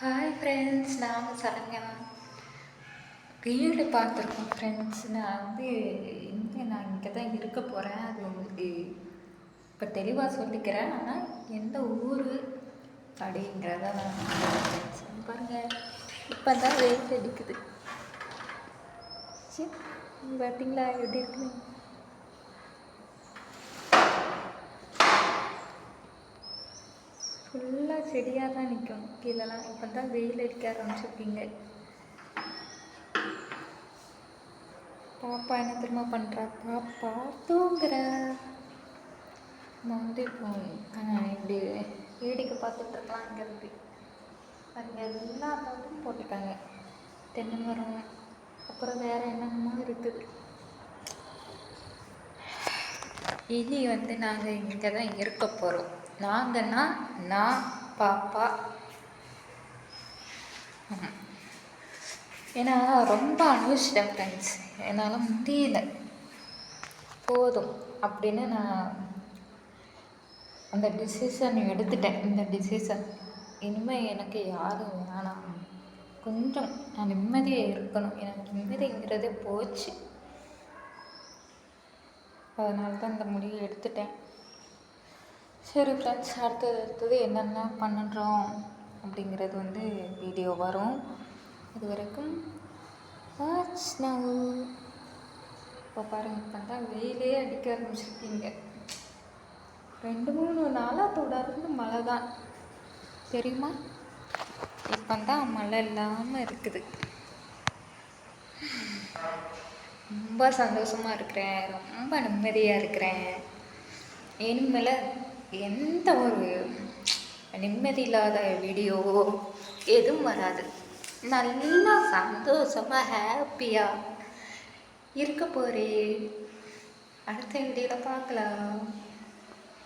Hi friends நாங்கள் சரண்யா. வீடு பார்த்துருக்கோம் ஃப்ரெண்ட்ஸ் நான் வந்து இங்கே நான் இங்கே தான் இருக்க போகிறேன் அது உங்களுக்கு இப்போ தெளிவாக சொல்லிக்கிறேன். ஆனால் எந்த ஊர் அப்படிங்கிறத ஃப்ரெண்ட்ஸ் பாருங்கள் இப்போ தான் வெயில் அடிக்குது. சரி பார்த்தீங்களா? எப்படி இருக்குன்னு? ஃபுல்லாக செடியாக தான் நிற்கும் கீழெல்லாம் இப்போ தான் வெயில் அடிக்க ஆரம்பிச்சிருக்கீங்க. பாப்பா என்ன திரும்ப பண்ணுறா பாப்பா தூங்குற நம்ம வந்து இப்போ இப்படி வேடிக்கை பார்த்துட்டு இருக்கலாம் இங்கேருந்து பாருங்க எல்லா தோட்டமும் போட்டிருக்காங்க. தென்னை மரம் அப்புறம் வேறு என்னென்னமோ இருக்குது இனி வந்து நாங்கள் இங்கே தான் இருக்க போகிறோம் நாங்கன்னா நான் பாப்பா ஏன்னா ரொம்ப அனுபவிச்சிட்டேன் ஃப்ரெண்ட்ஸ் என்னால் முடியல. போதும் அப்படின்னு நான் அந்த டிசிஷன் எடுத்துட்டேன். இந்த டிசிஷன் இனிமேல் எனக்கு யாரும் வேணாம். கொஞ்சம் நான் நிம்மதியாக இருக்கணும். எனக்கு நிம்மதிங்கிறதே போச்சு. அதனால தான் இந்த முடிவை எடுத்துட்டேன். சரி ஃப்ரெண்ட்ஸ் அடுத்தது அடுத்தது என்னென்ன பண்ணுறோம் அப்படிங்கிறது வந்து வீடியோ வரும். அது வரைக்கும் வாட்ச் நவ் இப்போ பாருங்க இப்போ தான் வெயிலே அடிக்க ஆரம்பிச்சிருக்கீங்க. ரெண்டு மூணு நாளாக தொடர்ந்து மழை தான். தெரியுமா? இப்போ தான் மழை இல்லாமல் இருக்குது. ரொம்ப சந்தோஷமாக இருக்கிறேன். ரொம்ப நிம்மதியாக இருக்கிறேன். இனிமேல் எந்த ஒரு நிம்மதி இல்லாத வீடியோவோ எதுவும் வராது. நல்லா சந்தோஷமாக ஹாப்பியாக இருக்க போகிறேன் அடுத்த வீடியோவில் பார்க்கலாம்.